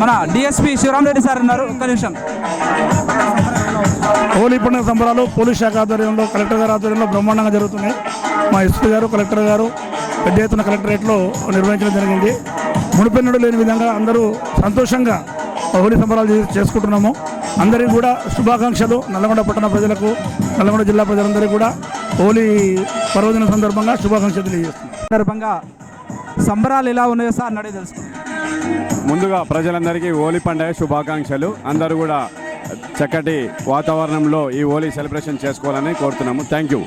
మన DSP Sivarama Reddy sir ఉన్నారు. ఒక్క నిమిషం. హోలీ పండుగ సంబరాలు పోలీస్ శాఖ ఆధ్వర్యంలో కలెక్టర్ గారి ఆధ్వర్యంలో బ్రహ్మాండంగా జరుగుతున్నాయి. మా ఎస్పీ గారు కలెక్టర్ గారు పెద్ద ఎత్తున కలెక్టరేట్లో నిర్వహించడం జరిగింది. మునిపెన్నడు లేని విధంగా అందరూ సంతోషంగా హోలీ సంబరాలు చేసుకుంటున్నాము. అందరికీ కూడా శుభాకాంక్షలు. నల్గొండ పట్టణ ప్రజలకు నల్గొండ జిల్లా ప్రజలందరికీ కూడా హోలీ పర్వదిన సందర్భంగా శుభాకాంక్షలు తెలియజేస్తున్నాం. సందర్భంగా సంబరాలు ఎలా ఉన్నాయో సార్ అని అడిగి తెలుసుకుందాం. ముందుగా ప్రజలందరికీ హోలీ పండుగ శుభాకాంక్షలు. అందరూ కూడా చక్కటి వాతావరణంలో ఈ హోలీ సెలబ్రేషన్ చేసుకోవాలని కోరుతున్నాము. Thank you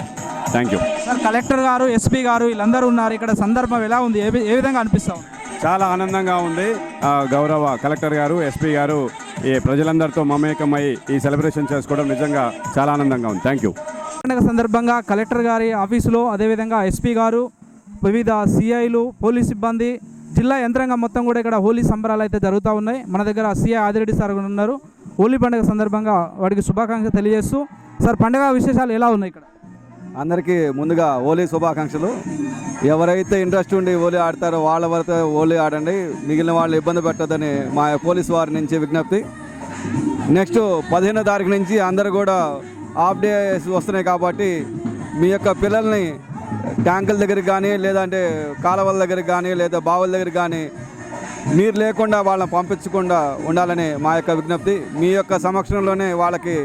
thank you sir collector గారు ఎస్పీ గారు వీళ్ళందరూ ఉన్నారు. ఇక్కడ సందర్భం ఎలా ఉంది? ఏ ఏ విధంగా అనిపిస్తా చాలా ఆనందంగా ఉంది. ఆ, గౌరవ కలెక్టర్ గారు ఎస్పీ గారు ఈ ప్రజలందరితో మమేకమై ఈ సెలబ్రేషన్ చేసుకోవడం నిజంగా చాలా ఆనందంగా ఉంది. థ్యాంక్ యూ పండుగ సందర్భంగా కలెక్టర్ గారి ఆఫీసులో అదేవిధంగా ఎస్పీ గారు వివిధ సిఐలు పోలీస్ సిబ్బంది జిల్లా యంత్రాంగం మొత్తం కూడా ఇక్కడ హోలీ సంబరాలు అయితే జరుగుతూ ఉన్నాయి. మన దగ్గర సిఐ ఆదిరెడ్డి సార్ కూడా ఉన్నారు. హోలీ పండుగ సందర్భంగా వాడికి శుభాకాంక్షలు తెలియజేస్తూ సార్ పండుగ విశేషాలు ఎలా ఉన్నాయి ఇక్కడ? అందరికీ ముందుగా హోలీ శుభాకాంక్షలు. ఎవరైతే ఇంట్రెస్ట్ ఉండి హోలీ ఆడతారో వాళ్ళ వరకు హోలీ ఆడండి. మిగిలిన వాళ్ళు ఇబ్బంది పెట్టదని మా పోలీస్ వారి నుంచి విజ్ఞప్తి. నెక్స్ట్ పదిహేనో తారీఖు నుంచి అందరూ కూడా హాఫ్ డేస్ వస్తున్నాయి కాబట్టి మీ యొక్క పిల్లల్ని ట్యాంకుల దగ్గరికి కానీ లేదంటే కాలువల దగ్గరికి కానీ లేదా బావుల దగ్గర కానీ నీరు లేకుండా వాళ్ళని పంపించకుండా ఉండాలని మా యొక్క విజ్ఞప్తి. మీ యొక్క సమక్షంలోనే వాళ్ళకి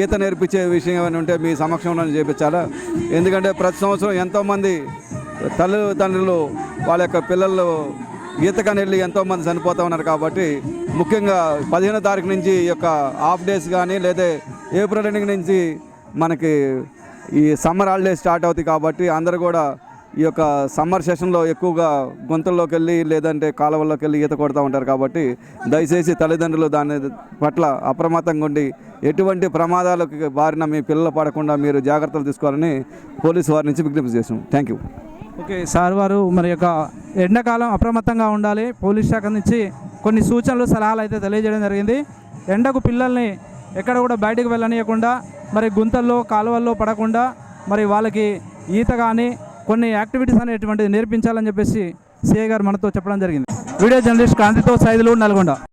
ఈత నేర్పించే విషయం ఏమైనా ఉంటే మీ సమక్షంలోనే చేపించాలా? ఎందుకంటే ప్రతి సంవత్సరం ఎంతోమంది తల్లిదండ్రులు వాళ్ళ యొక్క పిల్లలు ఈతకని వెళ్ళి ఎంతోమంది చనిపోతూ ఉన్నారు కాబట్టి ముఖ్యంగా పదిహేనో తారీఖు నుంచి ఈ యొక్క హాఫ్ డేస్ కానీ లేదా ఏప్రిల్ ఎండింగ్ నుంచి మనకి ఈ సమ్మర్ హాలిడే స్టార్ట్ అవుతాయి కాబట్టి అందరూ కూడా ఈ యొక్క సమ్మర్ సెషన్లో ఎక్కువగా గుంతల్లోకి వెళ్ళి లేదంటే కాలువల్లోకి వెళ్ళి ఈత కొడుతూ ఉంటారు కాబట్టి దయచేసి తల్లిదండ్రులు దాని పట్ల అప్రమత్తంగా ఉండి ఎటువంటి ప్రమాదాలకు బారిన మీ పిల్లలు పడకుండా మీరు జాగ్రత్తలు తీసుకోవాలని పోలీసు వారి నుంచి విజ్ఞప్తి చేసాం థ్యాంక్ యూ ఓకే సార్ వారు మరి యొక్క ఎండాకాలం అప్రమత్తంగా ఉండాలి. పోలీస్ శాఖ నుంచి కొన్ని సూచనలు సలహాలు అయితే తెలియజేయడం జరిగింది. ఎండకు పిల్లల్ని ఎక్కడ కూడా బయటకు వెళ్ళనీయకుండా మరి గుంతల్లో కాలువల్లో పడకుండా మరి వాళ్ళకి ఈత కానీ కొన్ని యాక్టివిటీస్ అనేటువంటిది నేర్పించాలని చెప్పేసి సిఐ గారు మనతో చెప్పడం జరిగింది. వీడియో జర్నలిస్ట్ క్రాంతితో సైదులు నల్గొండ.